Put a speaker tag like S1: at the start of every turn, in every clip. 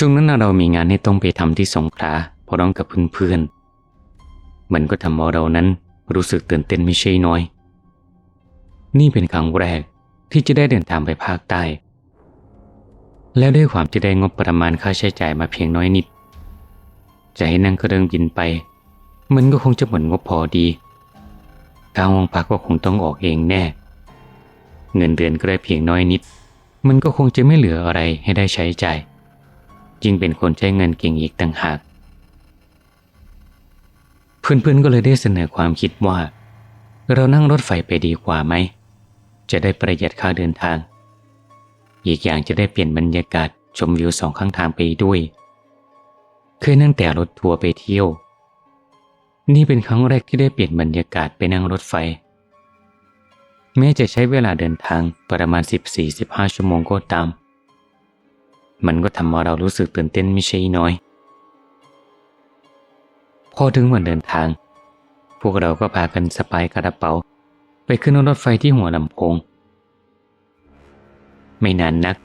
S1: ช่วงนั้นเรามีงานให้ต้องไปทำที่สงขลาพร้อมกับเพื่อนๆมันก็ทำให้เรานั้นรู้สึกตื่นเต้นไม่ใช่น้อย นี่เป็นครั้งแรกที่จะได้เดินทางไปภาคใต้ แล้วด้วยความที่ได้งบประมาณค่าใช้จ่ายมาเพียงน้อยนิด จะให้นั่งเครื่องบินไป มันก็คงจะหมดงบพอดีค่าห้องพักก็คงต้องออกเองแน่ เงินเดือนก็ได้เพียงน้อยนิด มันก็คงจะไม่เหลืออะไรให้ได้ใช้จ่าย ยิ่งเป็นคนใช้เงินเก่งอีกต่างหาก เพื่อนๆก็เลยได้เสนอความคิดว่า เรานั่งรถไฟไปดีกว่าไหม จะได้ประหยัดค่าเดินทาง อีกอย่างจะได้เปลี่ยนบรรยากาศชมวิวสองข้างทางไปด้วยเคยนั่งแต่รถทัวร์ไปเที่ยว นี่เป็นครั้งแรกที่ได้เปลี่ยนบรรยากาศไปนั่งรถไฟ แม้จะใช้เวลาเดินทางประมาณ 14-15 ชั่วโมงก็ตาม มันก็ทำให้เรารู้สึกตื่นเต้นไม่ใช่น้อย พอถึงวันเดินทาง พวกเราก็พากันสปายกระเป๋า ไปขึ้นรถไฟที่หัวลำโพง ไม่นานนัก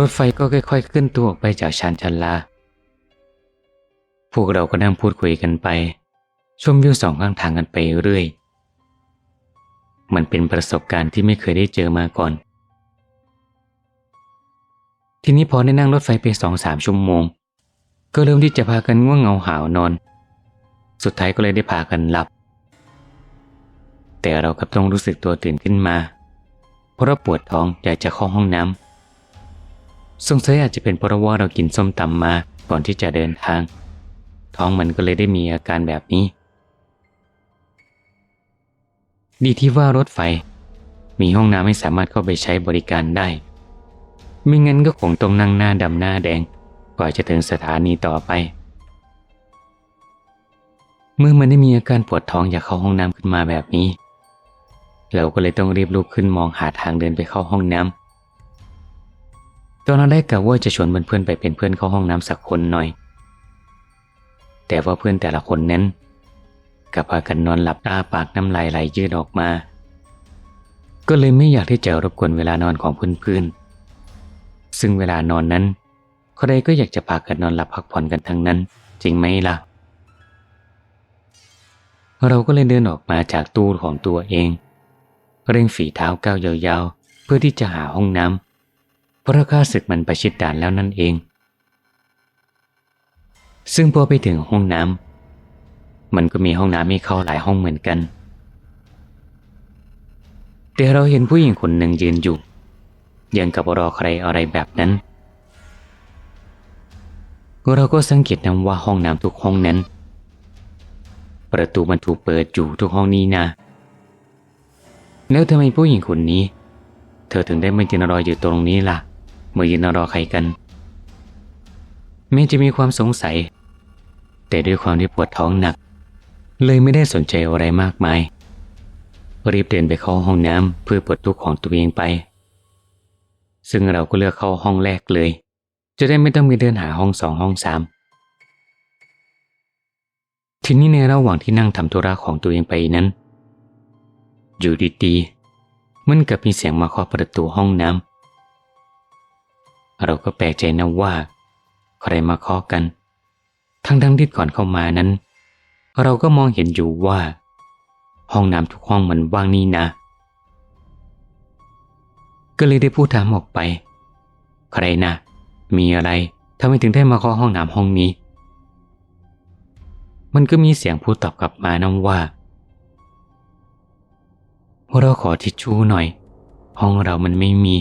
S1: รถไฟก็ค่อยๆ ขึ้นตัวออกไปจากชานชาลา พวกเราก็นั่งพูดคุยกันไป ชมวิวสองข้างทางกันไปเรื่อย มันเป็นประสบการณ์ที่ไม่เคยได้เจอมาก่อน ทีนี้พอได้นั่งรถไฟไปสองสามชั่วโมง ก็เริ่มที่จะพากันง่วงเหงาหาวนอน สุดท้ายก็เลยได้พากันหลับ แต่เรากับต้องรู้สึกตัวตื่นขึ้นมา เพราะปวดท้องอยากจะเข้าห้องน้ำสงสัยอาจจะเป็นเพราะว่าเรากินส้มตำมาก่อนที่จะเดินทาง ท้องมันก็เลยได้มีอาการแบบนี้ ดีที่ว่ารถไฟ มีห้องน้ำให้สามารถเข้าไปใช้บริการได้ ไม่งั้นก็คงต้องนั่งหน้าดำหน้าแดงกว่าจะถึงสถานีต่อไป เมื่อมันได้มีอาการปวดท้องอยากเข้าห้องน้ำขึ้นมาแบบนี้ เราก็เลยต้องรีบลุกขึ้นมองหาทางเดินไปเข้าห้องน้ำตอนนั้นได้กะว่าจะชวนเพื่อนๆไปเป็นเพื่อนเข้าห้องน้ำสักคนหน่อย แต่ว่าเพื่อนแต่ละคนนั้นกับพากันนอนหลับตาปากน้ำลายไหลยืดออกมา ก็เลยไม่อยากที่จะรบกวนเวลานอนของเพื่อนๆ ซึ่งเวลานอนนั้น ใครก็อยากจะพากันนอนหลับพักผ่อนกันทั้งนั้น จริงไหมล่ะ เราก็เลยเดินออกมาจากตู้ของตัวเอง เร่งฝีเท้าก้าวยาวๆ เพื่อที่จะหาห้องน้ำเพราะข้าศึกมันประชิดด่านแล้วนั่นเอง ซึ่งพอไปถึงห้องน้ำมันก็มีห้องน้ำให้เข้าหลายห้องเหมือนกันแต่เราเห็นผู้หญิงคนหนึ่งยืนอยู่ ยังกับรอใครอะไรแบบนั้น เราก็สังเกตนะว่าห้องน้ำทุกห้องนั้น ประตูมันถูกเปิดอยู่ทุกห้องนี้นะ แล้วทำไมผู้หญิงคนนี้ เธอถึงได้มายืนรออยู่ตรงนี้ล่ะมายืนรอใครกันแม้จะมีความสงสัย แต่ด้วยความที่ปวดท้องหนัก เลยไม่ได้สนใจอะไรมากมายรีบเดินไปเข้าห้องน้ำเพื่อปลดทุกข์ของตัวเองไป ซึ่งเราก็เลือกเข้าห้องแรกเลย จะได้ไม่ต้องมีเดินหาห้องสองห้องสามทีนี้ในระหว่างที่นั่งทำธุระของตัวเองไปนั้น อยู่ดีๆมันกับมีเสียงมาเคาะประตูห้องน้ำเราก็แปลกใจนะว่า ใครมาเคาะกัน ทั้งๆที่ก่อนเข้ามานั้น เราก็มองเห็นอยู่ว่า ห้องน้ำทุกห้องมันว่างนี่นะ ก็เลยได้พูดถามออกไป ใครนะ มีอะไรทำไมถึงได้มาเคาะห้องน้ำห้องนี้ มันก็มีเสียงพูดตอบกลับมานะว่าเราขอทิชชู่หน่อย ห้องเรามันไม่มี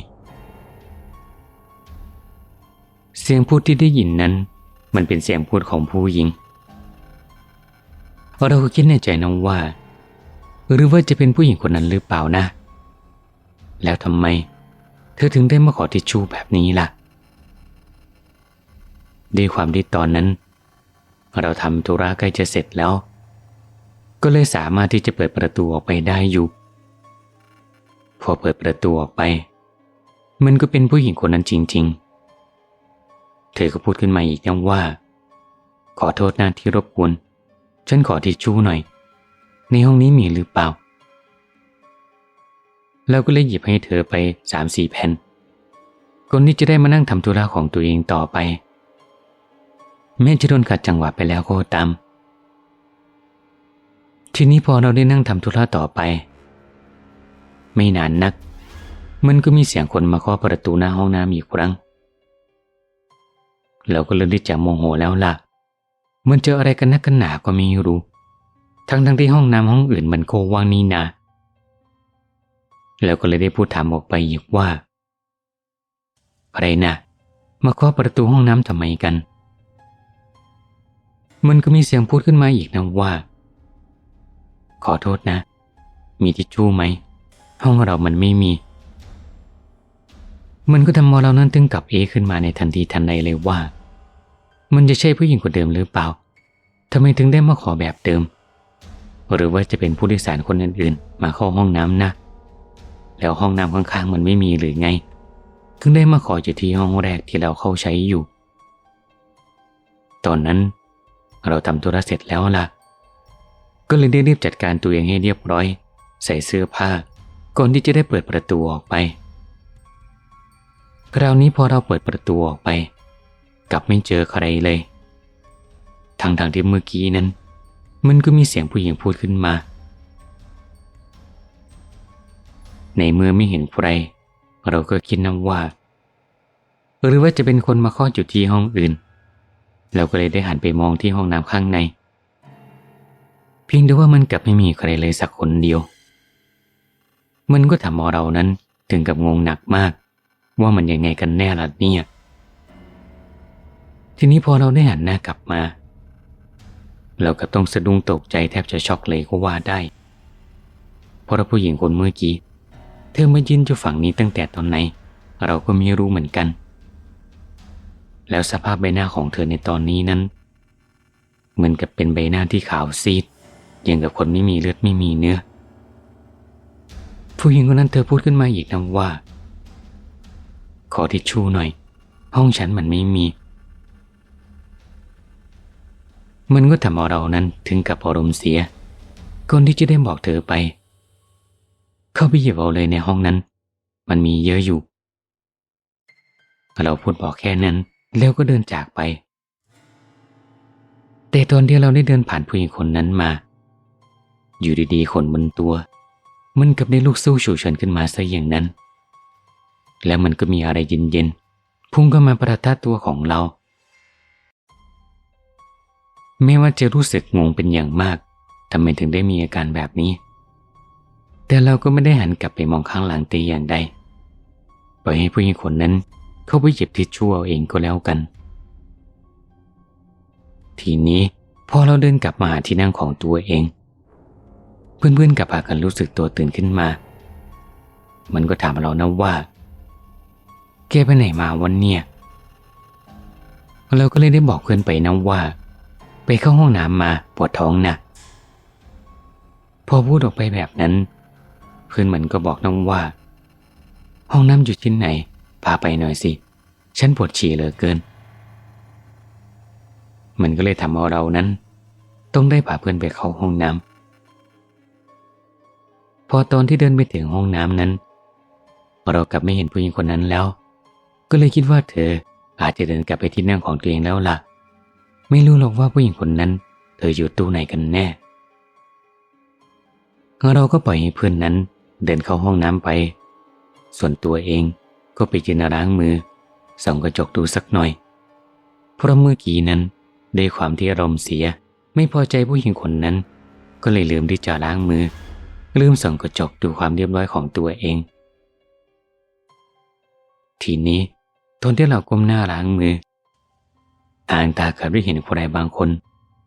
S1: เสียงพูดที่ได้ยินนั้น มันเป็นเสียงพูดของผู้หญิง เราคิดในใจนะว่า หรือว่าจะเป็นผู้หญิงคนนั้นหรือเปล่านะ แล้วทำไม เธอถึงได้มาขอทิชชู่แบบนี้ล่ะ ด้วยความที่ตอนนั้น เราทำธุระใกล้จะเสร็จแล้ว ก็เลยสามารถที่จะเปิดประตูออกไปได้อยู่ พอเปิดประตูออกไป มันก็เป็นผู้หญิงคนนั้นจริง ๆ เธอก็พูดขึ้นมาอีกนะว่า ขอโทษนะที่รบกวน ฉันขอทิชชู่หน่อย ในห้องนี้มีหรือเปล่า แล้วก็เลยหยิบให้เธอไปสามสี่แผ่นก่อนที่จะได้มานั่งทำธุระของตัวเองต่อไป แม้จะโดนขัดจังหวะไปแล้วก็ตาม ทีนี้พอเราได้นั่งทำธุระต่อไป ไม่นานนัก มันก็มีเสียงคนมาเคาะประตูหน้าห้องน้ำอีกครั้ง เราก็เริ่มที่จะโมโหแล้วล่ะ มันเจออะไรกันนักกันหนาก็ไม่รู้ ทั้งทั้งที่ห้องน้ำห้องอื่นมันโกว่างนี่นา แล้วก็เลยได้พูดถามออกไปอีกว่า ใครนะมาเคาะประตูห้องน้ำทำไมกัน มันก็มีเสียงพูดขึ้นมาอีกนะว่า ขอโทษนะ มีทิชชู่ไหม ห้องเรามันไม่มี มันก็ทำมอเรานั้นตึงกับเอขึ้นมาในทันทีทันใดเลยว่า มันจะใช่ผู้หญิงคนเดิมหรือเปล่าทำไมถึงได้มาขอแบบเดิม หรือว่าจะเป็นผู้โดยสารคนอื่นๆ มาเข้าห้องน้ำนะ แล้วห้องน้ำข้างๆมันไม่มีหรือไงถึงได้มาขออยู่ที่ห้องแรกที่เราเข้าใช้อยู่ ตอนนั้นเราทำธุระเสร็จแล้วล่ะ ก็เลยได้รีบจัดการตัวเองให้เรียบร้อย ใส่เสื้อผ้า ก่อนที่จะได้เปิดประตูออกไป คราวนี้พอเราเปิดประตูออกไป กลับไม่เจอใครเลยทางทางที่เมื่อกี้นั้น มันก็มีเสียงผู้หญิงพูดขึ้นมา ในเมื่อไม่เห็นใคร เราก็คิดนะว่า หรือว่าจะเป็นคนมาเคาะอยู่ที่ห้องอื่น เราก็เลยได้หันไปมองที่ห้องน้ำข้างใน เพียงแต่ว่ามันกลับไม่มีใครเลยสักคนเดียว มันก็ทำให้เรานั้นถึงกับงงหนักมาก ว่ามันยังไงกันแน่ล่ะเนี่ย ทีนี้พอเราได้หันหน้ากลับมา เราก็ต้องสะดุ้งตกใจแทบจะช็อกเลยก็ว่าได้ เพราะผู้หญิงคนเมื่อกี้ เธอมายืนอยู่ฝั่งนี้ตั้งแต่ตอนไหน เราก็ไม่รู้เหมือนกัน แล้วสภาพใบหน้าของเธอในตอนนี้นั้น เหมือนกับเป็นใบหน้าที่ขาวซีดอย่างกับคนไม่มีเลือดไม่มีเนื้อ ผู้หญิงคนนั้นเธอพูดขึ้นมาอีกนะว่า ขอทิชชู่หน่อย ห้องฉันมันไม่มี มันก็ทำเอาเรานั้นถึงกับอารมณ์เสียก่อนที่จะได้บอกเธอไป เข้าไปหยิบเอาเลยในห้องนั้น มันมีเยอะอยู่ เราพูดบอกแค่นั้น แล้วก็เดินจากไป แต่ตอนที่เราได้เดินผ่านผู้หญิงคนนั้นมา อยู่ดีๆคนบนตัว มันกับได้ลูกสู้ฉูเฉินขึ้นมาซะอย่างนั้น แล้วมันก็มีอะไรเย็นๆพุ่งเข้ามาประทัดตัวของเราไม่ว่าจะรู้สึกงงเป็นอย่างมากทำไมถึงได้มีอาการแบบนี้ แต่เราก็ไม่ได้หันกลับไปมองข้างหลังตีอย่างใดปล่อยให้ผู้หญิงคนนั้นเข้าไปหยิบทิชชู่เอาเองก็แล้วกัน ทีนี้พอเราเดินกลับมาหาที่นั่งของตัวเอง เพื่อนๆกับพากันรู้สึกตัวตื่นขึ้นมา มันก็ถามเรานะว่าแกไปไหนมาวันเนี่ยเราก็เลยได้บอกเพื่อนไปนะว่า ไปเข้าห้องน้ำมาปวดท้องนะพอพูดออกไปแบบนั้น พื่อนมันก็บอกน้องว่า ห้องน้ำอยู่ที่ไหน พาไปหน่อยสิ ฉันปวดฉี่เหลือเกิน มันก็เลยทำเอาเรานั้น ต้องได้พาเพื่อนไปเข้าห้องน้ำพอตอนที่เดินไปถึงห้องน้ำนั้น เรากลับไม่เห็นผู้หญิงคนนั้นแล้ว ก็เลยคิดว่าเธออาจจะเดินกลับไปที่นั่งของตัวเองแล้วล่ะ ไม่รู้หรอกว่าผู้หญิงคนนั้น เธออยู่ตู้ไหนกันแน่เราก็ปล่อยให้เพื่อนนั้น เดินเข้าห้องน้ำไป ส่วนตัวเองก็ไปยืนล้างมือส่องกระจกดูสักหน่อย เพราะเมื่อกี้นั้นด้วยความที่อารมณ์เสียไม่พอใจผู้หญิงคนนั้น ก็เลยลืมที่จะล้างมือ ลืมส่องกระจกดูความเรียบร้อยของตัวเอง ทีนี้ตอนที่เราก้มหน้าล้างมือ ทางตาเกิดได้เห็นใครบางคน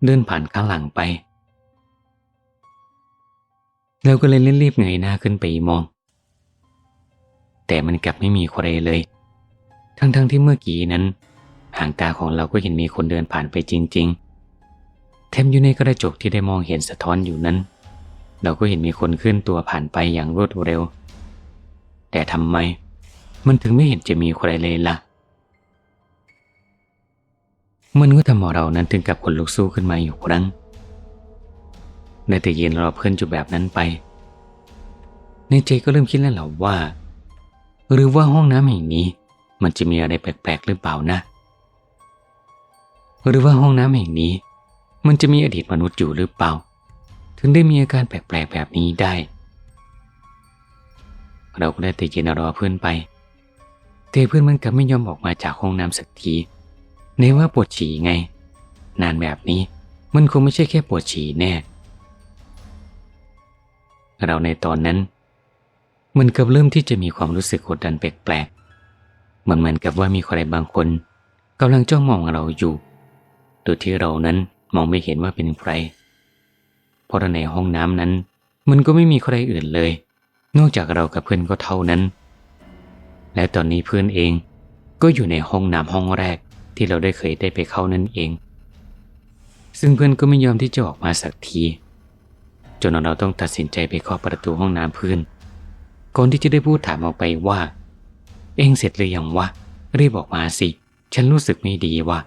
S1: เดินผ่านข้างหลังไป เราก็เลยรีบๆเงยหน้าขึ้นไปมอง แต่มันกลับไม่มีใครเลย ทั้งๆทที่เมื่อกี้นั้นหางตาของเราก็เห็นมีคนเดินผ่านไปจริง ๆ แถมอยู่ในกระจกที่ได้มองเห็นสะท้อนอยู่นั้น เราก็เห็นมีคนเคลื่อนตัวผ่านไปอย่างรวดเร็ว แต่ทำไม มันถึงไม่เห็นจะมีใครเลยล่ะมันก็ทำให้เรานั้นถึงกับขนลุกสู้ขึ้นมาอยู่ครั้ง ในแต่ยืนรอเพื่อนอยู่แบบนั้นไป ในใจก็เริ่มคิดแล้วแหละว่า หรือว่าห้องน้ำแห่งนี้ มันจะมีอะไรแปลกๆหรือเปล่านะ หรือว่าห้องน้ำแห่งนี้ มันจะมีอดีตมนุษย์อยู่หรือเปล่า ถึงได้มีอาการแปลกๆแบบนี้ได้ เราก็ได้แต่ยืนรอเพื่อนไปแต่เพื่อนมันกับไม่ยอมออกมาจากห้องน้ำสักทีในว่าปวดฉี่ไง นานแบบนี้มันคงไม่ใช่แค่ปวดฉี่แน่ เราในตอนนั้น มันกับเริ่มที่จะมีความรู้สึกกดดันแปลกๆเหมือนเหมือนกับว่ามีใครบางคนกำลังจ้องมองเราอยู่ โดยที่เรานั้นมองไม่เห็นว่าเป็นใคร เพราะในห้องน้ำนั้น มันก็ไม่มีใครอื่นเลย นอกจากเรากับเพื่อนก็เท่านั้น และตอนนี้เพื่อนเองก็อยู่ในห้องน้ำห้องแรกที่เราได้เคยได้ไปเข้านั่นเอง ซึ่งเพื่อนก็ไม่ยอมที่จะออกมาสักที จนเราต้องตัดสินใจไปเคาะประตูห้องน้ำเพื่อนก่อนที่จะได้พูดถามออกไปว่า เองเสร็จหรือยังวะรีบออกมาสิ ฉันรู้สึกไม่ดีว่ะ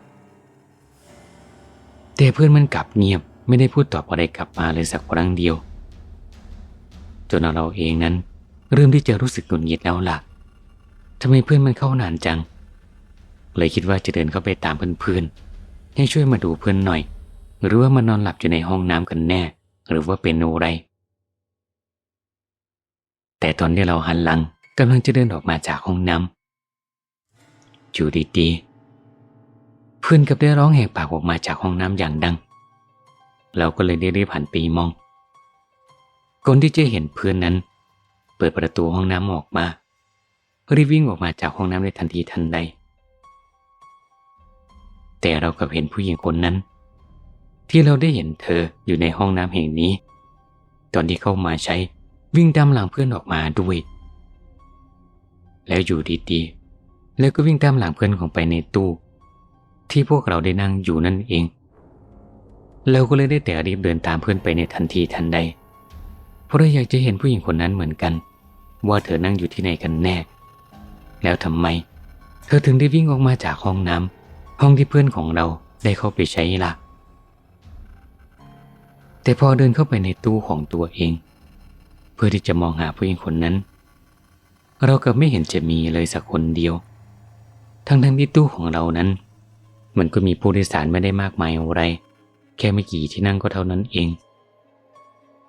S1: แต่เพื่อนมันกลับเงียบไม่ได้พูดตอบอะไรกลับมาเลยสักครั้งเดียว จนเราเองนั้น เริ่มที่จะรู้สึกหงุดหงิดแล้วล่ะทำไมเพื่อนมันเข้านานจัง เลยคิดว่าจะเดินเข้าไปตามเพื่อนๆให้ช่วยมาดูเพื่อนหน่อย หรือว่ามันนอนหลับอยู่ในห้องน้ำกันแน่ หรือว่าเป็นโนไร แต่ตอนที่เราหันหลังกำลังจะเดินออกมาจากห้องน้ำอยู่ดีๆเพื่อนกับได้ร้องแหกปากออกมาจากห้องน้ำอย่างดัง เราก็เลยได้รีบหันไปมองก่อนที่จะเห็นเพื่อนนั้น เปิดประตูห้องน้ำออกมารีบวิ่งออกมาจากห้องน้ำในทันทีทันใด แต่เรากับเห็นผู้หญิงคนนั้น ที่เราได้เห็นเธออยู่ในห้องน้ำแห่งนี้ ตอนที่เข้ามาใช้วิ่งตามหลังเพื่อนออกมาด้วย แล้วอยู่ดีๆ แล้วก็วิ่งตามหลังเพื่อนของไปในตู้ ที่พวกเราได้นั่งอยู่นั่นเอง เราก็เลยได้แต่รีบเดินตามเพื่อนไปในทันทีทันใด เพราะเราอยากจะเห็นผู้หญิงคนนั้นเหมือนกัน ว่าเธอนั่งอยู่ที่ไหนกันแน่ แล้วทำไม เธอถึงได้วิ่งออกมาจากห้องน้ำห้องที่เพื่อนของเราได้เข้าไปใช้ล่ะ แต่พอเดินเข้าไปในตู้ของตัวเอง เพื่อที่จะมองหาผู้หญิงคนนั้น เรากับไม่เห็นจะมีเลยสักคนเดียว ทั้งทั้งที่ตู้ของเรานั้น มันก็มีผู้โดยสารไม่ได้มากมายอะไร แค่ไม่กี่ที่นั่งก็เท่านั้นเอง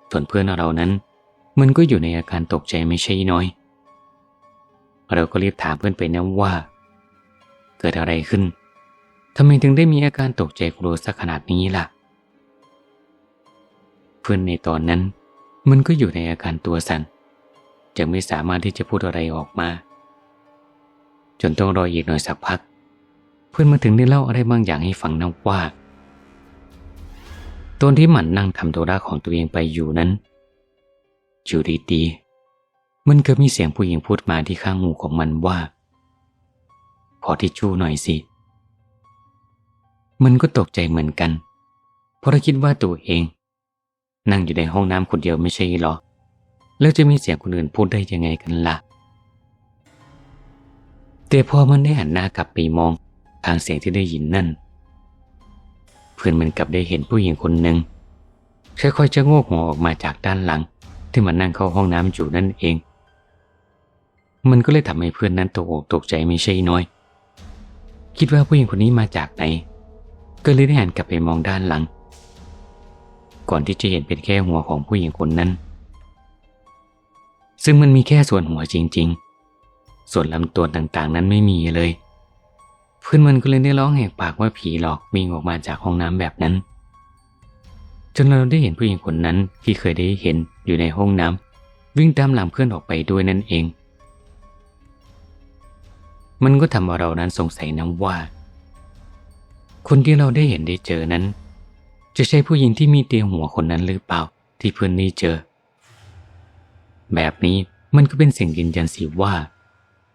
S1: ส่วนเพื่อนเรานั้น มันก็อยู่ในอาการตกใจไม่ใช่น้อย เราก็รีบถามเพื่อนไปนะว่า เกิดอะไรขึ้นทำไมถึงได้มีอาการตกใจกลัวสักขนาดนี้ล่ะเเพื่อนในตอนนั้น มันก็อยู่ในอาการตัวสัน่นจะไม่สามารถที่จะพูดอะไรออกมา จนต้องรออีกหน่อยสักพัก เพื่อนมาถึงได้เล่าอะไรบางอย่างให้ฟังนะว่าตอนที่หมันนั่งทำตัวราของตัวเองไปอยู่นั้นอยู่ดีๆมันเก็มีเสียงผู้หญิงพูดมาที่ข้างหูของมันว่า ขอทิชชู่หน่อยสิมันก็ตกใจเหมือนกัน เพราะคิดว่าตัวเอง นั่งอยู่ในห้องน้ำคนเดียวไม่ใช่หรอ แล้วจะมีเสียงคนอื่นพูดได้ยังไงกันละ่ะ แต่พอมันได้หันหน้ากลับไปมองทางเสียงที่ได้ยินนั่น เพื่อนมันกลับได้เห็นผู้หญิงคนหนึ่งค่อยๆจะโงกหัวออกมาจากด้านหลัง ที่มันนั่งเข้าห้องน้ำอยู่นั่นเอง มันก็เลยทำให้เพื่อนนั้นตกอกตกใจไม่ใช่น้อย คิดว่าผู้หญิงคนนี้มาจากไหน ก็เลยได้หันกลับไปมองด้านหลัง ก่อนที่จะเห็นเป็นแค่หัวของผู้หญิงคนนั้น ซึ่งมันมีแค่ส่วนหัวจริง ๆ ส่วนลำตัวต่างๆ นั้นไม่มีเลย เพื่อนมันก็เลยได้ร้องแหกปากว่าผีหลอกวิ่งออกมาจากห้องน้ำแบบนั้น จนเราได้เห็นผู้หญิงคนนั้นที่เคยได้เห็นอยู่ในห้องน้ำวิ่งตามหลังเพื่อนออกไปด้วยนั่นเอง มันก็ทำให้เรานั้นสงสัยนะว่า คนที่เราได้เห็นได้เจอนั้น จะใช่ผู้หญิงที่มีเตียงหัวคนนั้นหรือเปล่า ที่เพื่อนนี่เจอ แบบนี้มันก็เป็นสิ่งยืนยันสิว่า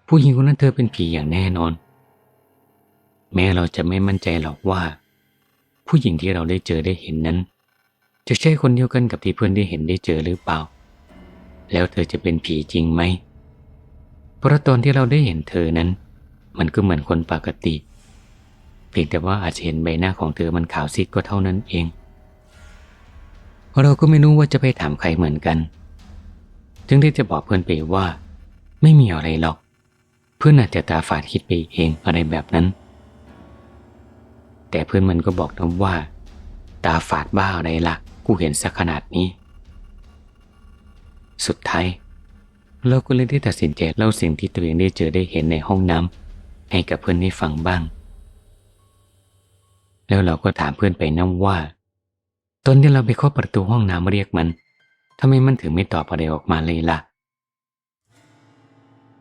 S1: ผู้หญิงคนนั้นเธอเป็นผีอย่างแน่นอน แม้เราจะไม่มั่นใจหรอกว่า ผู้หญิงที่เราได้เจอได้เห็นนั้น จะใช่คนเดียวกันกับที่เพื่อนได้เห็นได้เจอหรือเปล่า แล้วเธอจะเป็นผีจริงไหมเพราะตอนที่เราได้เห็นเธอนั้น มันก็เหมือนคนปกติเพียงแต่ว่าอาจจะเห็นใบหน้าของเธอมันขาวซีดก็เท่านั้นเอง เราก็ไม่รู้ว่าจะไปถามใครเหมือนกัน จึงได้จะบอกเพื่อนไปว่า ไม่มีอะไรหรอก เพื่อนอาจจะตาฝาดคิดไปเองอะไรแบบนั้น แต่เพื่อนมันก็บอกนะว่า ตาฝาดบ้าอะไรละ่ะ กูเห็นสักขนาดนี้ สุดท้ายเราก็เลยได้ตัดสินใจเล่าสิ่งที่ตัวเองได้เจอได้เห็นในห้องน้ำให้กับเพื่อนได้ฟังบ้าง แล้วเราก็ถามเพื่อนไปนะว่า ตอนที่เราไปเคาะประตูห้องน้ำเรียกมันทำไมมันถึงไม่ตอบอะไรออกมาเลยล่ะ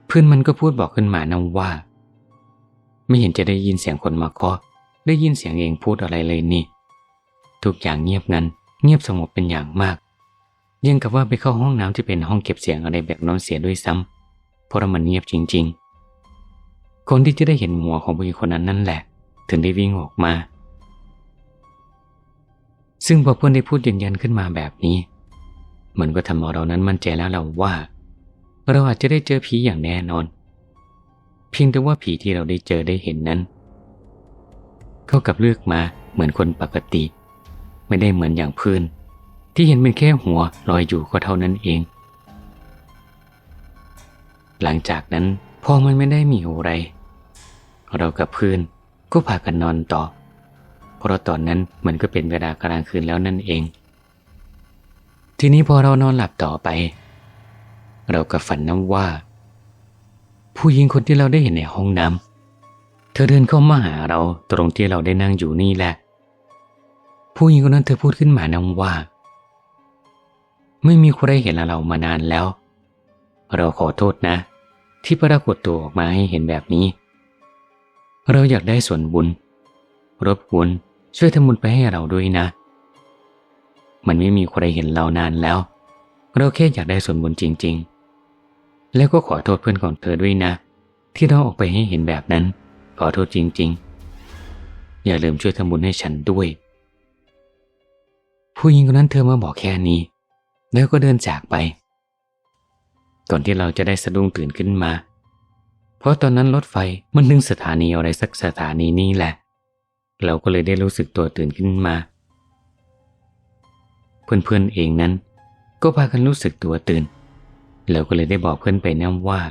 S1: เพื่อนมันก็พูดบอกขึ้นมานะว่า ไม่เห็นจะได้ยินเสียงคนมาเคาะได้ยินเสียงเองพูดอะไรเลยนี่ ทุกอย่างเงียบงันเงียบสงบเป็นอย่างมากยังกับว่าไปเข้าห้องน้ำที่เป็นห้องเก็บเสียงอะไรแบบนั้นเสียด้วยซ้ำเพราะมันเงียบจริง ๆ คนที่จะได้เห็นหัวของผู้หญิงคนนั้นนั่นแหละ ถึงได้วิ่งออกมา ซึ่งพอเพื่อนได้พูดยืนยันขึ้นมาแบบนี้ มันก็ทำให้เรานั้นมั่นใจแล้วเราว่า เราอาจจะได้เจอผีอย่างแน่นอน เพียงแต่ว่าผีที่เราได้เจอได้เห็นนั้น เขากับเลือกมาเหมือนคนปกติ ไม่ได้เหมือนอย่างเพื่อนที่เห็นเป็นแค่หัวลอยอยู่ก็เท่านั้นเอง หลังจากนั้นพอมันไม่ได้มีอะไร เรากับเพื่อนก็พากันนอนต่อ เพราะตอนนั้นมันก็เป็นเวลากลางคืนแล้วนั่นเอง ทีนี้พอเรานอนหลับต่อไป เราก็ฝันน้ำว่า ผู้หญิงคนที่เราได้เห็นในห้องน้ำเธอเดินเข้ามาหาเราตรงที่เราได้นั่งอยู่นี่แหละ ผู้หญิงคนนั้นเธอพูดขึ้นมาน้ำว่า ไม่มีใครเห็นเรามานานแล้ว เราขอโทษนะ ที่ปรากฏตัวออกมาให้เห็นแบบนี้ เราอยากได้ส่วนบุญ รบกวนช่วยทำบุญไปให้เราด้วยนะ มันไม่มีใครเห็นเรานานแล้ว เราแค่อยากได้ส่วนบุญจริง ๆ แล้วก็ขอโทษเพื่อนของเธอด้วยนะ ที่เราออกไปให้เห็นแบบนั้น ขอโทษจริง ๆ อย่าลืมช่วยทำบุญให้ฉันด้วย ผู้หญิงคนนั้นเธอมาบอกแค่นี้ แล้วก็เดินจากไปก่อนที่เราจะได้สะดุ้งตื่นขึ้นมา เพราะตอนนั้นรถไฟมันถึงสถานีอะไรสักสถานีนี้แหละ เราก็เลยได้รู้สึกตัวตื่นขึ้นมา เพื่อนๆเองนั้น ก็พากันรู้สึกตัวตื่นแล้วก็เลยได้บอกเพื่อนไปนะว่า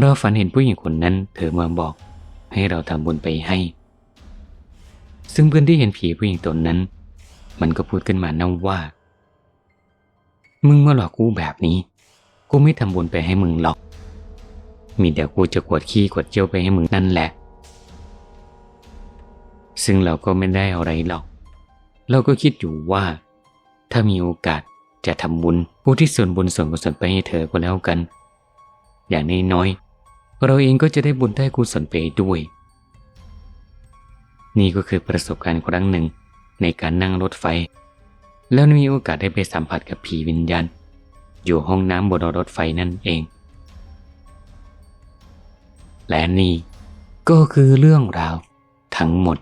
S1: เราฝันเห็นผู้หญิงคนนั้นเธอมาบอก ให้เราทำบุญไปให้ ซึ่งเพื่อนที่เห็นผีผู้หญิงตนนั้น มันก็พูดขึ้นมานะว่า มึงมาหลอกกูแบบนี้ กูไม่ทำบุญไปให้มึงหรอก มีเดี๋ยวกูจะกวดขี้กวดเจียวไปให้มึงนั่นแหละ ซึ่งเราก็ไม่ได้อะไรหรอก เราก็คิดอยู่ว่า ถ้ามีโอกาสจะทำบุญผู้ที่ส่วนบุญส่วนกุศลไปให้เธอก็แล้วกัน อย่างน้อยๆเราเองก็จะได้บุญได้กุศลไปด้วย นี่ก็คือประสบการณ์ครั้งหนึ่งในการนั่งรถไฟ แล้วมีโอกาสได้ไปสัมผัสกับผีวิญญาณอยู่ห้องน้ำบนรถไฟนั่นเอง และนี่ก็คือเรื่องราวทั้งหมด